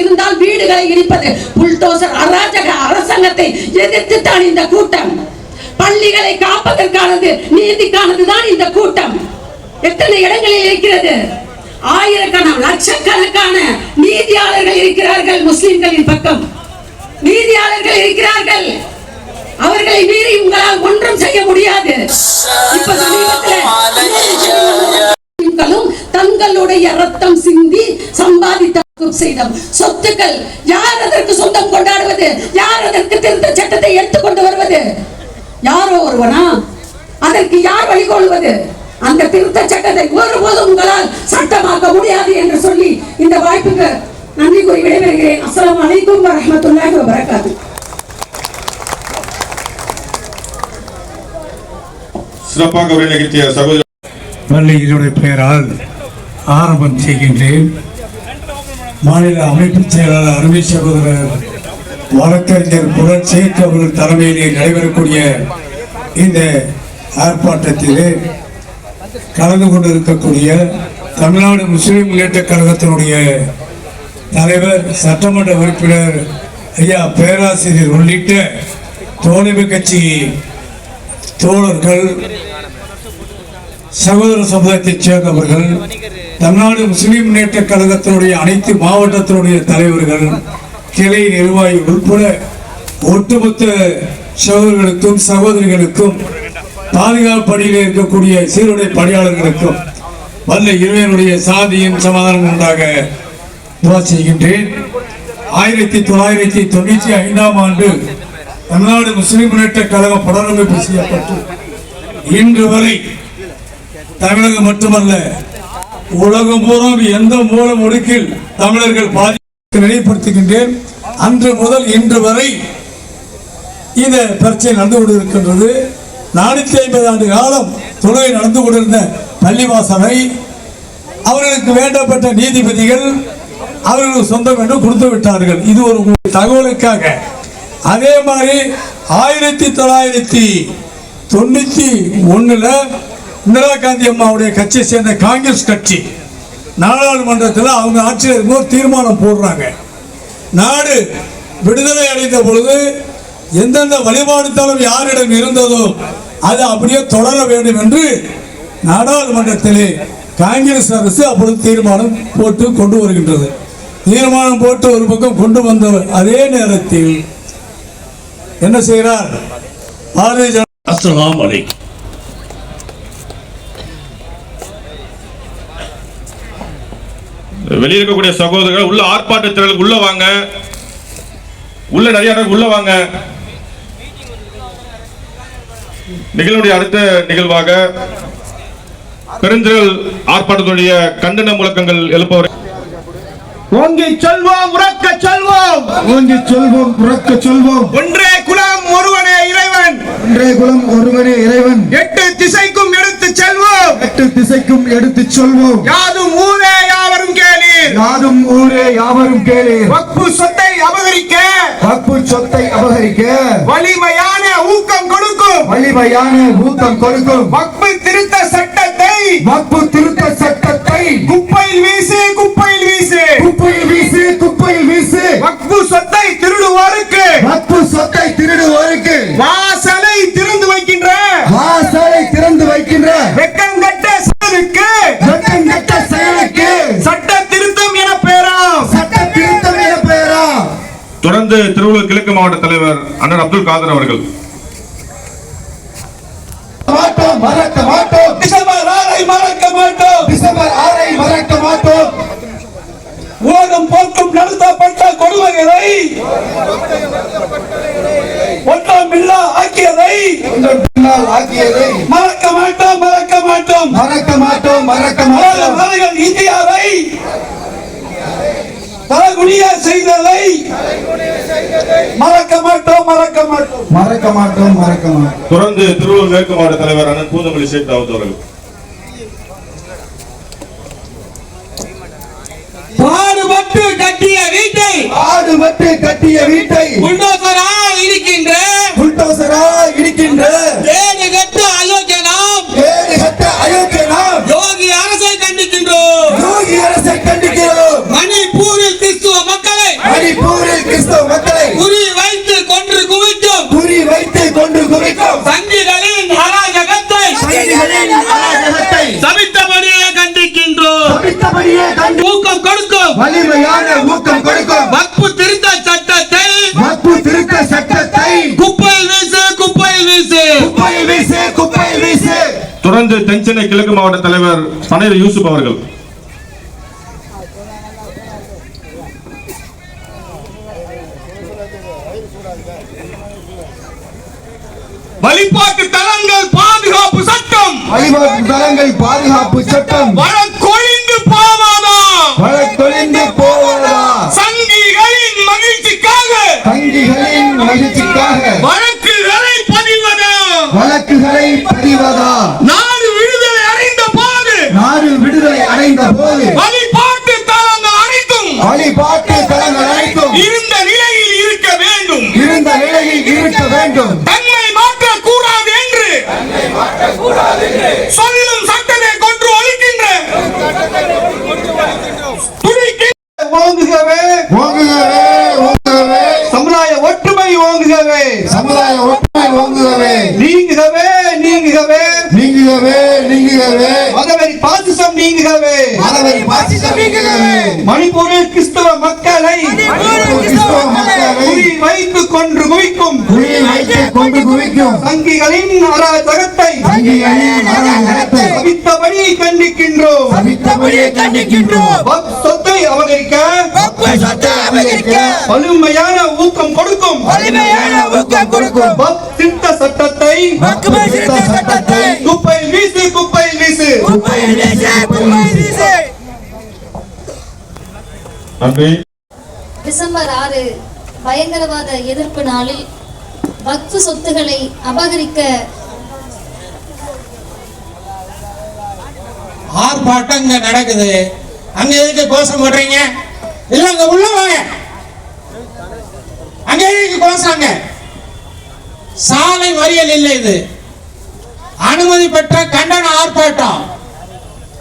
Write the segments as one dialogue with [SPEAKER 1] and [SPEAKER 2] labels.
[SPEAKER 1] இருந்தால் வீடுகளை இடிப்பது. புல்டோசர் அராஜக அரசாங்கத்தை எதிர்த்து தான் இந்த கூட்டம். பள்ளிகளை காப்பதற்கானது நீதிக்கானது தான் இந்த கூட்டம். எத்தனை இடங்களில் இருக்கிறது? ஆயிரக்கணக்கான லட்சக்கணக்கான நீதியாளர்கள் இருக்கிறார்கள் முஸ்லிம்களின் பக்கம். நீதியாளர்கள் இருக்கிறார்கள். அவர்களை மீறி உங்களால் ஒன்றும் செய்ய முடியாது. இப்ப சமீபத்தில் தங்களுடைய ரத்தம் சிந்தி சம்பாதித்த செய்த சொத்துக்கள் யார் அதற்கு சொந்தம் கொண்டாடுவது? யார் அதற்கு திருத்த சட்டத்தை எடுத்துக்கொண்டு வருவது? யாரோ ஒருவனா? அதற்கு யார் வழிகொள்வது அந்த திருத்த சட்டத்தை ஒருபோதும் உங்களால் சட்டமாக்க முடியாது என்று சொல்லி இந்த வாய்ப்புக்கு நன்றி கூறி விடைபெறுகிறேன். அஸ்ஸலாமு அலைக்கும் வரஹ்மத்துல்லாஹி வபரகாத்துஹு
[SPEAKER 2] சிறப்பாக உரை நிகழ்த்திய சகோதரி
[SPEAKER 3] பள்ளியினுடைய பெயரால் ஆரம்பம் செய்கின்றேன். மாநில அமைப்பு செயலாளர் அருமை சகோதரர் வழக்கறிஞர் புரட்சேக் அவர்கள் தலைமையிலே நடைபெறக்கூடிய இந்த ஆர்ப்பாட்டத்திலே கலந்து கொண்டிருக்கக்கூடிய தமிழ்நாடு முஸ்லிம் முன்னேற்ற கழகத்தினுடைய தலைவர் சட்டமன்ற உறுப்பினர் ஐயா பேராசிரியர் உள்ளிட்ட தோழமை கட்சி தோழர்கள் சகோதர சமுதாயத்தைச் சேர்ந்தவர்கள் தமிழ்நாடு முஸ்லிம் முன்னேற்ற கழகத்தினுடைய அனைத்து மாவட்டத்தினுடைய தலைவர்கள் கிளை நிர்வாகி உட்பட ஒட்டுமொத்த சகோதரர்களுக்கும் சகோதரிகளுக்கும் பாதுகாப்பு பணியில் இருக்கக்கூடிய சீருடை பணியாளர்களுக்கும் வல்ல இறைவனுடைய சாந்தியும் சமாதானம் உண்டாக துவா செய்கின்றேன். ஆயிரத்தி தொள்ளாயிரத்தி தொண்ணூற்றி ஐந்தாம் ஆண்டு தமிழ்நாடு முஸ்லிம் முன்னேற்ற கழகம் புனரமைப்பு செய்யப்பட்டு இன்று வரை தமிழகம் மட்டுமல்ல உலகம் பூரம் எந்த மூல முடுக்கில் தமிழர்கள் பாதிப்பு நினைவுபடுத்துகின்றேன் அன்று முதல் இன்று வரை இந்த பிரச்சனை நடந்து கொண்டிருக்கின்றது. நானூத்தி ஐம்பது ஆண்டு காலம் தொழுகை நடந்து கொண்டிருந்த பள்ளிவாசலை அவர்களுக்கு வேண்டப்பட்ட நீதிபதிகள் அவர்களுக்கு சொந்தம் என்று கொடுத்து விட்டார்கள். இது ஒரு தகவலுக்காக. அதே மாதிரி ஆயிரத்தி தொள்ளாயிரத்தி தொண்ணூத்தி ஒண்ணுல இந்திரா காந்தி அம்மாவுடைய கட்சியை சேர்ந்த காங்கிரஸ் கட்சி. நாடாளுமன்றத்தில் அவங்க ஆட்சியில் இருக்கும்போது தீர்மானம் போடுறாங்க. நாடு விடுதலை அடைந்த பொழுது எந்தெந்த வழிபாடுத்தாலும் யாரிடம் இருந்ததோ அது அப்படியே தொடர வேண்டும் என்று நாடாளுமன்றத்திலே காங்கிரஸ் அரசு அப்பொழுது தீர்மானம் போட்டு கொண்டு வருகின்றது. தீர்மானம் போட்டு ஒரு பக்கம் கொண்டு வந்தவர் அதே நேரத்தில் என்ன செய்கிறார்? பாரதிய ஜனதா
[SPEAKER 4] அஸ்லாம் அலைக்கும்.
[SPEAKER 2] வெளியே இருக்கக்கூடிய சகோதரர்கள் உள்ள ஆர்ப்பாட்டத்தினர் உள்ள வாங்க. உள்ள நிறைய உள்ள வாங்க. நிகழ்வுடைய அடுத்த நிகழ்வாக பெருந்திரள் ஆர்ப்பாட்டத்துடைய கண்டன முழக்கங்கள் எழுப்பவர்.
[SPEAKER 5] ஓங்கி சொல்வோம் உறக்க சொல்வோம். ஓங்கி சொல்வோம் உறக்க சொல்வோம்.
[SPEAKER 6] ஒன்றே குலம் ஒருவனே இறைவன்.
[SPEAKER 5] ஒன்றே குலம் ஒருவனே இறைவன்.
[SPEAKER 6] எட்டு திசைக்கும் எடுத்து செல்வோம்.
[SPEAKER 5] எட்டு திசைக்கும் எடுத்துச் சொல்வோம்.
[SPEAKER 6] யாதும் ஊரே
[SPEAKER 5] யாதும் ஊரே யாவரும் கேளீர்
[SPEAKER 6] வக்பு சொத்தை அபகரிக்க.
[SPEAKER 5] வக்பு சொத்தை அபகரிக்க.
[SPEAKER 6] வலிமையான ஊக்கம் கொடுக்கும்.
[SPEAKER 5] வலிமையான ஊக்கம் கொடுக்கும்.
[SPEAKER 6] வக்பு திருத்த சட்டத்தை.
[SPEAKER 5] வக்பு திருத்த சட்டத்தை.
[SPEAKER 6] குப்பையில் வீசு குப்பையில் வீசு.
[SPEAKER 5] குப்பையில் வீசு குப்பையில் வீசு.
[SPEAKER 6] வக்பு சொத்தை திருடுவோருக்கு.
[SPEAKER 5] வக்பு சொத்தை திருடுவோருக்கு.
[SPEAKER 6] வாசலை
[SPEAKER 2] கிழக்கு மாவட்ட தலைவர் அண்ணன் அப்துல் காதர் அவர்கள்.
[SPEAKER 5] மறக்க மாட்டோம்
[SPEAKER 6] மறக்க மாட்டோம்
[SPEAKER 5] மறக்க மாட்டோம்
[SPEAKER 6] மறக்க மாட்டோம்
[SPEAKER 2] தொடர்ந்து திருவள்ளூர் மேற்கு மாவட்ட தலைவர் அண்ணன் பூந்தமல்லி ஷேக் தாவூத் அவர்கள்.
[SPEAKER 7] பாடுபட்டு கட்டிய வீட்டை
[SPEAKER 5] ஆடு மட்டு கட்டிய வீட்டை
[SPEAKER 7] புல்டோசரால் இருக்கின்ற
[SPEAKER 5] புல்டோசரா இடிக்கின்ற
[SPEAKER 7] ஏடு கட்டு அயோக்கியனாம்
[SPEAKER 5] குவிக்கும் சங்கிகளின்
[SPEAKER 7] அராஜகத்தை சங்கிகளின் அராஜகத்தை
[SPEAKER 5] சபித்தபடியே கண்டிக்கின்றோம். சபித்தபடியே
[SPEAKER 7] கண்டு ஊக்கம் கொடுக்கும்.
[SPEAKER 5] வலிமையான ஊக்கம் கொடுக்கும்.
[SPEAKER 7] வக்பு திருத்த சட்டத்தை
[SPEAKER 5] வக்பு திருத்த சட்டத்தை
[SPEAKER 7] குப்பையில் வீசு குப்பையில் வீசு.
[SPEAKER 5] குப்பையில் வீசு குப்பையில் வீசு.
[SPEAKER 2] தொடர்ந்து தென்சென்னை கிழக்கு மாவட்ட தலைவர் பனையில் யூசுப் அவர்கள்.
[SPEAKER 7] வழிபாட்டு தலங்கள் பாதுகாப்பு சட்டம்.
[SPEAKER 5] வழிபாட்டு தலங்கள் பாதுகாப்பு சட்டம்.
[SPEAKER 7] வழக்கொழிந்து போவாதா?
[SPEAKER 5] வழக்கொழிந்து போவதா?
[SPEAKER 7] சங்கிகளின் மகிழ்ச்சிக்காக.
[SPEAKER 5] தங்கிகளின் மகிழ்ச்சிக்காக.
[SPEAKER 7] வழக்குகளை பதிவதா?
[SPEAKER 5] வழக்குகளை பதிவதா?
[SPEAKER 7] நாடு விடுதலை அடைந்த போது.
[SPEAKER 5] நாடு விடுதலை அடைந்த போது.
[SPEAKER 7] வழிபாட்டு தலங்கள் அனைத்தும்
[SPEAKER 5] வழிபாட்டு தலங்கள் அனைத்தும்
[SPEAKER 7] இருந்த நிலையில் இருக்க வேண்டும்.
[SPEAKER 5] இருந்த நிலையில் இருக்க வேண்டும்.
[SPEAKER 6] நீங்குகவே மணிப்பூரில் கிறிஸ்தவ மக்களை குறி வைத்து கொன்று குவிக்கும்.
[SPEAKER 5] கொண்டு குவிக்கும்.
[SPEAKER 6] சங்கிகளின் அராஜகத்தை
[SPEAKER 5] சங்கிகளின் அராஜகத்தை
[SPEAKER 6] சபித்தபடி கண்டிக்கின்றோம்.
[SPEAKER 5] சபித்தபடியே கண்டிக்கின்றோம்.
[SPEAKER 6] சொத்தை அபகரிக்க வலிமையான ஊக்கம் கொடுக்கும்.
[SPEAKER 5] வலிமையான ஊக்கம் கொடுக்கும்.
[SPEAKER 6] திருத்த சட்டத்தை
[SPEAKER 5] திருத்த சட்டத்தை
[SPEAKER 6] குப்பையில் வீசு குப்பையில் வீசு,
[SPEAKER 5] குப்பையில் வீசு.
[SPEAKER 2] நன்றி.
[SPEAKER 4] டிசம்பர் ஆறு பயங்கரவாத எதிர்ப்பு நாளில் வக்ஃபு சொத்துக்களை அபகரிக்க
[SPEAKER 7] ஆர்ப்பாட்டம் இங்க நடக்குது. அங்க எதுக்கு கோஷம் போடுறீங்க? இல்ல அங்க உள்ள வாங்க. அங்க எதுக்கு கோஷாங்க சாலை மறியல் இல்லை இது. அனுமதி பெற்ற கண்டன ஆர்ப்பாட்டம்.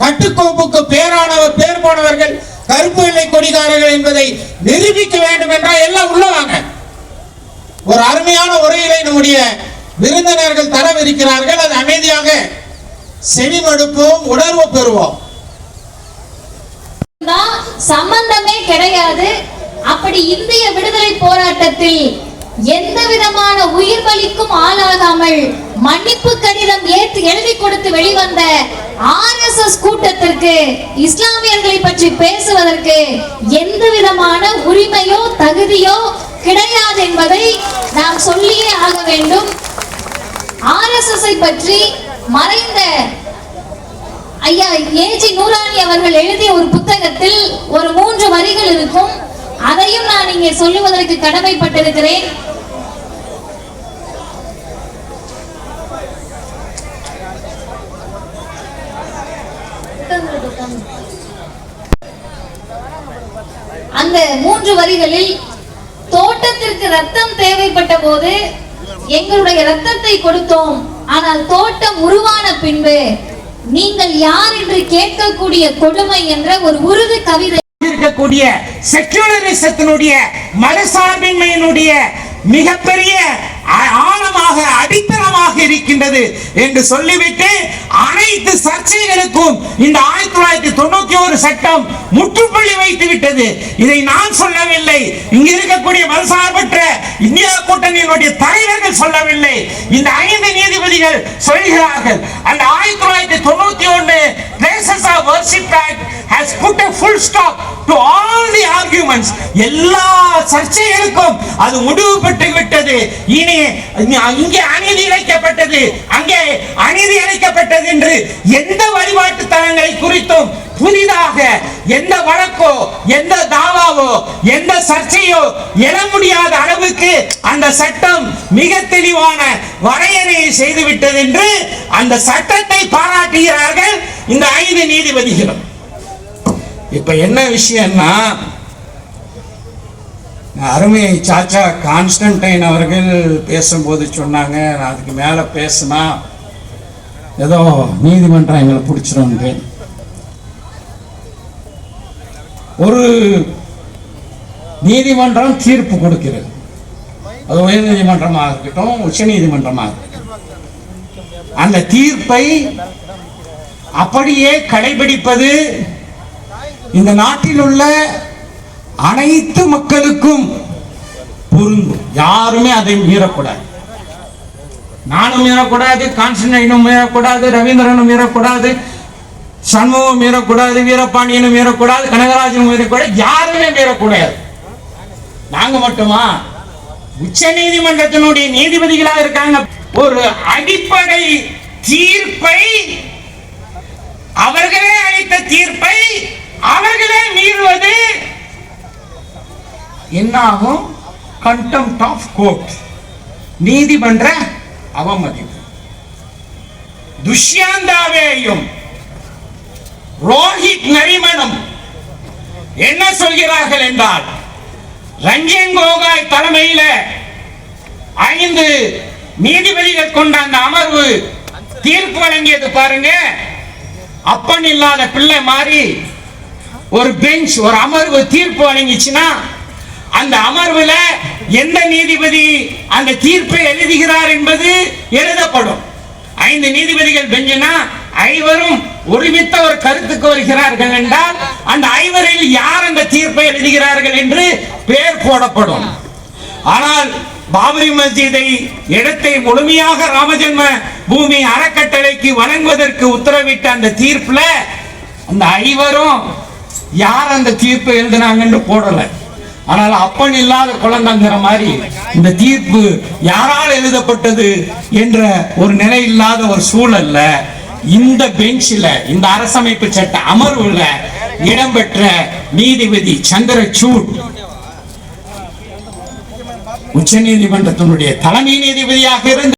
[SPEAKER 7] கட்டுக்கோப்புக்கு பேரானவர் பேர் போனவர்கள் கருப்பு வெள்ளை கொடிகாரர்கள் என்பதை நிரூபிக்க வேண்டும் என்றால் எல்லாம் உள்ள வாங்க. ஒரு அருமையான உரையிலே நம்முடைய விருந்தினர்கள் தரவிருக்கிறார்கள். அது அமைதியாக செவிமடுப்போம் உணர்வு பெறுவோம்.
[SPEAKER 4] சம்பந்தமே கிடையாது. அப்படி இந்திய விடுதலை போராட்டத்தில் எந்த விதமான உயிர் பலிக்கும் ஆளாகாமல் மன்னிப்பு கடிதம் ஏற்று எழுதி கொடுத்து வெளிவந்த ஆர்எஸ்எஸ் கூட்டத்திற்கு இஸ்லாமியர்களை பற்றி பேசுவதற்கு எந்த விதமான உரிமையோ தகுதியோ கிடையாது என்பதை நாம் சொல்லியே ஆக வேண்டும். ஆர்எஸ்எஸ் பற்றி மறைந்த ஐயா ஏஜி நூராணி அவர்கள் எழுதிய ஒரு புத்தகத்தில் ஒரு மூன்று வரிகள் இருக்கும். அதையும் நான் இங்கே சொல்லுவதற்கு கடமைப்பட்டிருக்கிறேன் அந்த மூன்று வரிகளில் தோட்டத்திற்கு ரத்தம் தேவைப்பட்ட போது எங்களுடைய ரத்தத்தை கொடுத்தோம். ஆனால் தோட்டம் உருவான பின்பு நீங்கள் யார் என்று கேட்கக்கூடிய கொடுமை என்ற ஒரு உருது கவிதை.
[SPEAKER 8] இருக்கக்கூடிய செக்யூலரிசத்தினுடைய மதசார்பின்மையினுடைய மிகப்பெரிய ஆழமாக அடித்தளமாக இருக்கின்றது என்று சொல்லிவிட்டு அனைத்து சர்ச்சைகளுக்கும் இந்த ஆயிரத்தி தொள்ளாயிரத்தி தொண்ணூத்தி ஒரு சட்டம் முற்றுப்புள்ளி வைத்து விட்டது. இதை நான் சொல்லவில்லை. இங்க இருக்கக்கூடிய மதசார்பற்ற இந்தியா கூட்டணியினுடைய தலைவர்கள் சொல்லவில்லை. இந்த ஐந்து நீதிபதிகள் சொல்கிறார்கள் அந்த ஆயிரத்தி தொள்ளாயிரத்தி தொண்ணூத்தி ஒன்னு places of worship act has put a full stop to all எல்லா சர்ச்சைகளுக்கும் அது முடிவு பெற்று விட்டது இனி இங்கே அநீதி இழைக்கப்பட்டது. அங்கே அநீதி இழைக்கப்பட்டது என்று எந்த வழிபாட்டு தலங்களை குறித்தும் புதிதாக எந்த வழக்கோ எந்த தாவாவோ எந்த சர்ச்சையோ எழ முடியாத அளவுக்கு அந்த சட்டம் மிக தெளிவான வரையறையை செய்துவிட்டது என்று அந்த சட்டத்தை பாராட்டுகிறார்கள் இந்த ஐந்து நீதிபதிகளும். இப்ப என்ன விஷயம்னா அருமை சாச்சா கான்ஸ்டன்டைன் அவர்கள் பேசும்போது சொன்னாங்க நான் அதுக்கு மேலே பேசினா ஏதோ நீதிமன்றம் எங்களை பிடிச்சிரும்ட்டு. ஒரு நீதிமன்றம் தீர்ப்பு கொடுக்கிறது. அது உயர் நீதிமன்றமாக இருக்கட்டும் உச்ச நீதிமன்றமாக இருக்கட்டும். அந்த தீர்ப்பை அப்படியே கடைபிடிப்பது இந்த நாட்டில் உள்ள அனைத்து மக்களுக்கும் பொருந்தும். யாருமே அதை மீறக்கூடாது. நானும் மீறக்கூடாது கான்ஸ்டன்டைனும் மீறக்கூடாது ரவீந்திரனும் மீறக்கூடாது சண்முகம் மீறக்கூடாது வீரபாண்டியனும் மீறக்கூடாது கனகராஜனும் மீறக்கூடாது யாருமே மீறக்கூடாது. நாங்க மட்டுமா? உச்ச நீதிமன்றத்தினுடைய நீதிபதிகளா இருக்காங்க. ஒரு அடிப்படை தீர்ப்பை அவர்களே அளித்த தீர்ப்பை அவர்களே மீறுவது என்னாகும்? கண்டெம்ட் ஆஃப் கோர்ட் நீதிமன்ற அவமதிப்பு. துஷ்யாந்தாவேயும். ரோஹித் நரிமனும் என்ன சொல்கிறார்கள் என்றால் ரஞ்சன் கோகாய் தலைமையில ஐந்து நீதிபதிகள் கொண்ட அந்த அமர்வு தீர்ப்பு வழங்கியது பாருங்க. அப்பன் இல்லாத பிள்ளை மாதிரி ஒரு பெஞ்ச் ஒரு அமர்வு தீர்ப்பு வழங்கிச்சுன்னா அந்த அமர்வுல எந்த நீதிபதி அந்த தீர்ப்பை எழுதுகிறார் என்பது எழுதப்படும். ஐந்து நீதிபதிகள் பெஞ்சினா ஐவரும் ஒருமித்த ஒரு கருத்துக்கு வருகிறார்கள் என்றால் அந்த ஐவரில் யார் அந்த தீர்ப்பை எழுதுகிறார்கள் என்று பெயர் போடப்படும். ஆனால் பாபரி மஸ்ஜிதை இடத்தை முழுமையாக ராமஜென்ம பூமி அறக்கட்டளைக்கு வழங்குவதற்கு உத்தரவிட்ட அந்த தீர்ப்புல அந்த ஐவரும் யார் அந்த தீர்ப்பை எழுதினாங்கன்னு போடல. ஆனால் அப்பன் இல்லாத குழந்தைங்கிற மாதிரி இந்த தீர்ப்பு யாரால் எழுதப்பட்டது என்ற ஒரு நிலை இல்லாத ஒரு சூழல்ல இந்த பெஞ்சில் இந்த அரசமைப்பு சட்ட அமர்வுல இடம்பெற்ற நீதிபதி சந்திரசூட் உச்ச நீதிமன்றத்தினுடைய தலைமை நீதிபதியாக இருந்து